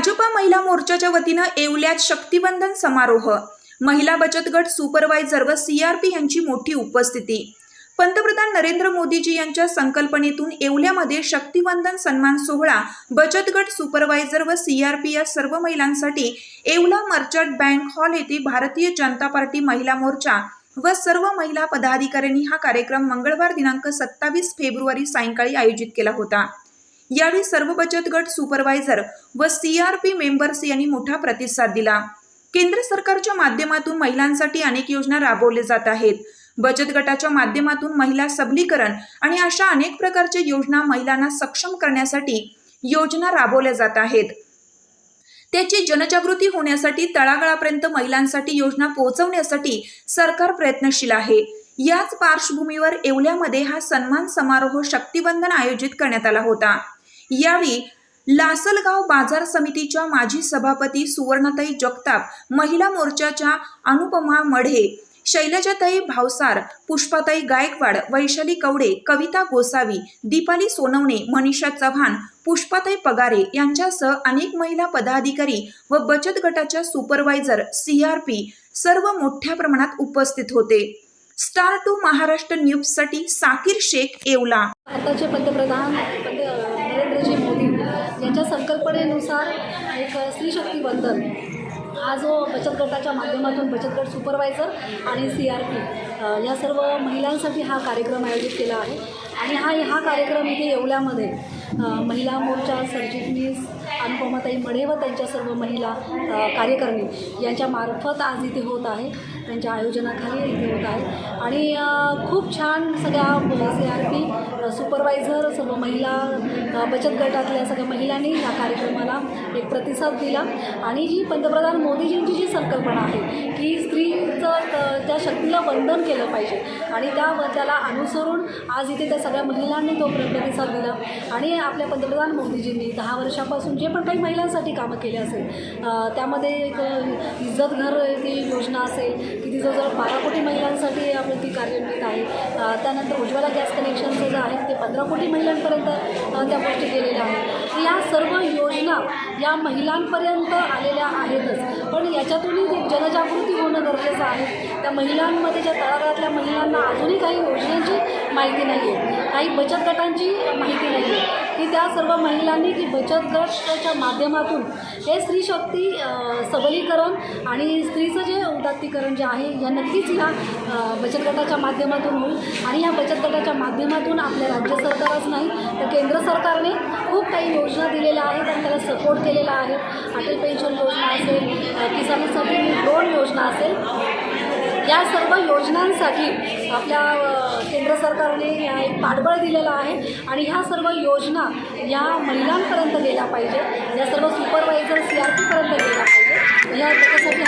भाजपा महिला मोर्चाच्या वतीनं येवल्यात शक्तिवंदन समारोह. महिला बचत गट सुपरवायझर व सीआरपी यांची मोठी उपस्थिती. पंतप्रधान नरेंद्र मोदीजी यांच्या संकल्पनेतून येवल्यामध्ये शक्तिवंदन सन्मान सोहळा बचत गट सुपरवायझर व सीआरपी या सर्व महिलांसाठी येवला मर्चंट बँक हॉल येथे भारतीय जनता पार्टी महिला मोर्चा व सर्व महिला पदाधिकाऱ्यांनी हा कार्यक्रम मंगळवार दिनांक सत्तावीस फेब्रुवारी सायंकाळी आयोजित केला होता. यावेळी सर्व बचत गट सुपरवायझर व सीआरपी मेंबर्स यांनी मोठा प्रतिसाद दिला. केंद्र सरकारच्या माध्यमातून महिलांसाठी अनेक योजना राबवल्या जात आहेत. बचत गटाच्या माध्यमातून महिला सबलीकरण आणि अशा अनेक प्रकारच्या योजना महिलांना सक्षम करण्यासाठी योजना राबवल्या जात आहेत. त्याची जनजागृती होण्यासाठी तळागाळापर्यंत महिलांसाठी योजना पोहोचवण्यासाठी सरकार प्रयत्नशील आहे. याच पार्श्वभूमीवर येवल्यामध्ये हा सन्मान समारोह शक्तिबंधन आयोजित करण्यात आला होता. यावेळी लासलगाव बाजार समितीच्या माजी सभापती सुवर्णताई जगताप महिला मोर्चाच्या अनुपमा मढे शैलजाताई भावसार पुष्पाताई गायकवाड वैशाली कवडे कविता गोसावी दीपाली सोनवणे मनीषा चव्हाण पुष्पाताई पगारे यांच्यासह अनेक महिला पदाधिकारी व बचत गटाच्या सुपरवायझर सीआरपी सर्व मोठ्या प्रमाणात उपस्थित होते. स्टार टू महाराष्ट्र न्यूजसाठी साकीर शेख येवला. भारताचे पंतप्रधान यांच्या संकल्पनेनुसार एक स्त्री शक्ती हा जो बचत गटाच्या माध्यमातून बचत गट सुपरवायझर आणि सी आर पी या सर्व महिलांसाठी हा कार्यक्रम आयोजित केला आहे. आणि हा हा कार्यक्रम इथे येवल्यामध्ये महिला मोर्चा सरचिटणीस अनुपमाताई मढे व त्यांच्या सर्व महिला कार्यकर्मी यांच्या मार्फत आज इथे होत आहे. त्यांच्या आयोजनाखाली इथे होत आहे. आणि खूप छान सगळ्या सी आर पी सुपरवायझर सर्व महिला बचत गटातल्या सगळ्या महिलांनी या कार्यक्रमाला एक प्रतिसाद दिला. आणि जी पंतप्रधान मोदीजींची जी संकल्पना आहे की स्त्रीचं शक्तीला वंदन केलं पाहिजे. आणि त्या त्याला अनुसरून आज इथे त्या सगळ्या महिलांनी तो प्र- प्रतिसाद दिला. आणि आपल्या पंतप्रधान मोदीजींनी दहा वर्षापासून जे पण काही महिलांसाठी कामं केले असेल त्यामध्ये एक इज्जत घर ती योजना असेल की ती जवळजवळ बारा कोटी महिलांसाठी आपण ती कार्यान्वित आहे. त्यानंतर उज्ज्वला गॅस कनेक्शनचं जे आहे ते पंधरा कोटी महिलांपर्यंत त्या गोष्टी केलेल्या आहेत. या सर्व योजना या महिलांपर्यंत आलेल्या आहेतच. पण याच्यातूनही जनजागृती होणं गरजेचं आहे त्या महिलांमध्ये ज्या तळागाळातल्या महिलांना अजूनही काही योजनांची माहिती नाही आहे काही बचत गटांची माहिती नाही आहे की त्या सर्व महिलांनी की बचत गटाच्या माध्यमातून हे स्त्री शक्ती सबलीकरण आणि स्त्रीचं जे उदात्तीकरण जे आहे या नक्कीच या बचत गटाच्या माध्यमातून होईल. आणि या बचत गटाच्या माध्यमातून आपल्या राज्य सरकारच नाही तर केंद्र सरकारने खूप काही योजना दिलेल्या आहेत आणि त्याला सपोर्ट केलेला आहे. अटल पेन्शन योजना असेल किसान सन्मान लोन योजना असेल. या सर्व योजनांसाठी आपल्या केंद्र सरकारने एक पाठबळ दिलेलं आहे आणि ह्या सर्व योजना या महिलांपर्यंत गेल्या पाहिजे या सर्व सुपरवायझर्स यापर्यंत गेल्या पाहिजे या त्याच्यासाठी